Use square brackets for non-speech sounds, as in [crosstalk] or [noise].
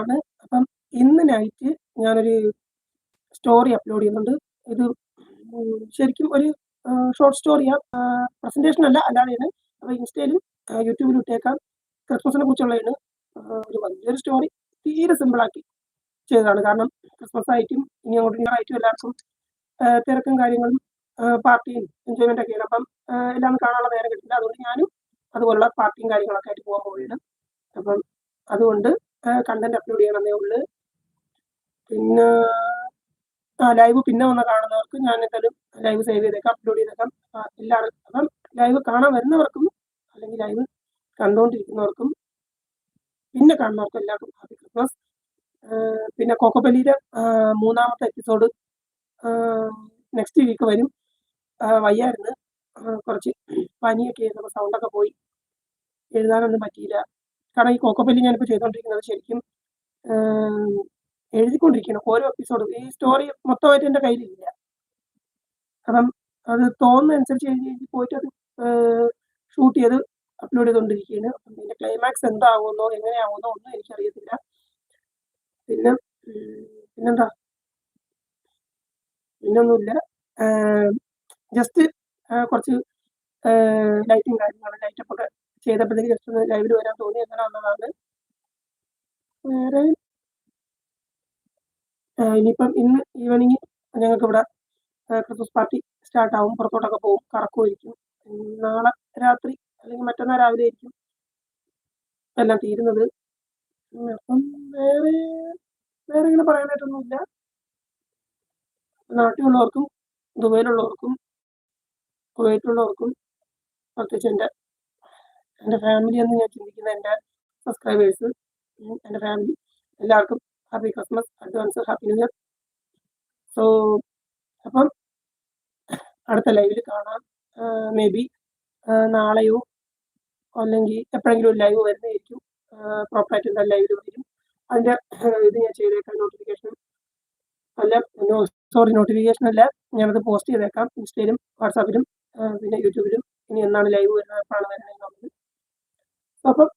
ആണ് അപ്പം ഇന്ന് നൈറ്റ് ഞാനൊരു സ്റ്റോറി അപ്ലോഡ് ചെയ്യുന്നുണ്ട്. ഇത് ശരിക്കും ഒരു ഷോർട്ട് സ്റ്റോറിയാണ് പ്രസന്റേഷൻ അല്ല അല്ലാതെയാണ്. അപ്പോൾ ഇൻസ്റ്റയിലും യൂട്യൂബിലും ഇട്ടേക്കാം. ക്രിസ്മസിനെ കുറിച്ചുള്ളതാണ് ഒരു വലിയൊരു സ്റ്റോറി തീരെ സിമ്പിളാക്കി ചെയ്തതാണ്. കാരണം ക്രിസ്മസ് ആയിട്ടും ഇനി അങ്ങോട്ട് ഇയർ ആയിട്ടും എല്ലാവർക്കും തിരക്കും കാര്യങ്ങളും പാർട്ടിയും എൻജോയ്മെന്റ് ഒക്കെയാണ് അപ്പം എല്ലാം കാണാനുള്ള നേരം കിട്ടില്ല അതുകൊണ്ട് ഞാനും അതുപോലുള്ള പാർട്ടിയും കാര്യങ്ങളൊക്കെ ആയിട്ട് പോകാൻ പോവുകയാണ്. അപ്പം അതുകൊണ്ട് കണ്ടന്റ് അപ്ലോഡ് ചെയ്യണമെന്നേ ഉള്ളൂ. പിന്നെ ആ ലൈവ് പിന്നെ വന്ന് കാണുന്നവർക്ക് ഞാൻ എന്തായാലും ലൈവ് സേവ് ചെയ്തേക്കാം അപ്ലോഡ് ചെയ്തേക്കാം. എല്ലാവരും അപ്പം ലൈവ് കാണാൻ വരുന്നവർക്കും അല്ലെങ്കിൽ ലൈവ് കണ്ടുകൊണ്ടിരിക്കുന്നവർക്കും പിന്നെ കാണുന്നവർക്കും എല്ലാവർക്കും ഹാപ്പി ക്രിസ്മസ് പിന്നെ കൊക്കബലിയുടെ മൂന്നാമത്തെ എപ്പിസോഡ് നെക്സ്റ്റ് വീക്ക് വരും. വയ്യായിരുന്നു. കുറച്ച് പനിയൊക്കെ ആയിരുന്നു സൗണ്ടൊക്കെ പോയി. എഴുതാനൊന്നും പറ്റിയില്ല. കാരണം ഈ കോക്കോപ്പല്ലി ഞാനിപ്പോൾ ചെയ്തുകൊണ്ടിരിക്കുന്നത് ശരിക്കും എഴുതിക്കൊണ്ടിരിക്കണം. ഓരോ എപ്പിസോഡും ഈ സ്റ്റോറി മൊത്തമായിട്ട് എന്റെ കയ്യിലില്ല. അപ്പം അത് തോന്നുന്ന അനുസരിച്ച് എഴുതി എഴുതി പോയിട്ട് അത് ഷൂട്ട് ചെയ്ത് അപ്ലോഡ് ചെയ്തുകൊണ്ടിരിക്കുകയാണ് അപ്പം ഇതിന്റെ ക്ലൈമാക്സ് എന്താകുമെന്നോ എങ്ങനെയാവുമെന്നോ ഒന്നും എനിക്കറിയത്തില്ല. പിന്നെ പിന്നെന്താ? പിന്നൊന്നുമില്ല. ജസ്റ്റ് കുറച്ച് ലൈറ്റും കാര്യങ്ങളും ചെയ്തപ്പോഴത്തേക്ക് ജസ്റ്റ് ലൈവിൽ വരാൻ തോന്നി അങ്ങനെ വന്നതാണ്. വേറെ? ഇനിയിപ്പം ഇന്ന് ഈവനിങ് ഞങ്ങൾക്ക് ഇവിടെ ക്രിസ്മസ് പാർട്ടി സ്റ്റാർട്ട് ആവും. പുറത്തോട്ടൊക്കെ പോകും കറക്കുമായിരിക്കും. നാളെ രാത്രി അല്ലെങ്കിൽ മറ്റന്നാൾ രാവിലെ ആയിരിക്കും എല്ലാം തീരുന്നത്. അപ്പം വേറെ വേറെ ഇങ്ങനെ പറയാനായിട്ടൊന്നുമില്ല. നാട്ടിലുള്ളവർക്കും ദുബൈയിലുള്ളവർക്കും കുവൈറ്റിലുള്ളവർക്കും പ്രത്യേകിച്ച് എന്റെ എന്റെ ഫാമിലി എന്ന് ഞാൻ ചിന്തിക്കുന്ന എന്റെ സബ്സ്ക്രൈബേഴ്സ് എന്റെ ഫാമിലി എല്ലാവർക്കും happy Christmas advance happy new year so അപ്പം അടുത്ത ലൈവിൽ കാണാം. മേ ബി നാളെയോ അല്ലെങ്കിൽ എപ്പോഴെങ്കിലും ഒരു ലൈവ് വരുന്നതായിരിക്കും. പ്രോപ്പറായിട്ട് എന്താ ലൈവിൽ വരും. അതിന്റെ [coughs] ഇത് ഞാൻ ചെയ്തേക്കാം നോട്ടിഫിക്കേഷൻ അല്ല സോറി നോട്ടിഫിക്കേഷൻ അല്ല. ഞാനത് പോസ്റ്റ് ചെയ്തേക്കാം. ഇൻസ്റ്റയിലും വാട്സാപ്പിലും പിന്നെ യൂട്യൂബിലും ഇനി എന്നാണ് ലൈവ് വരുന്നത് എപ്പോഴാണ് വരുന്നത് എന്നുള്ളത് അപ്പം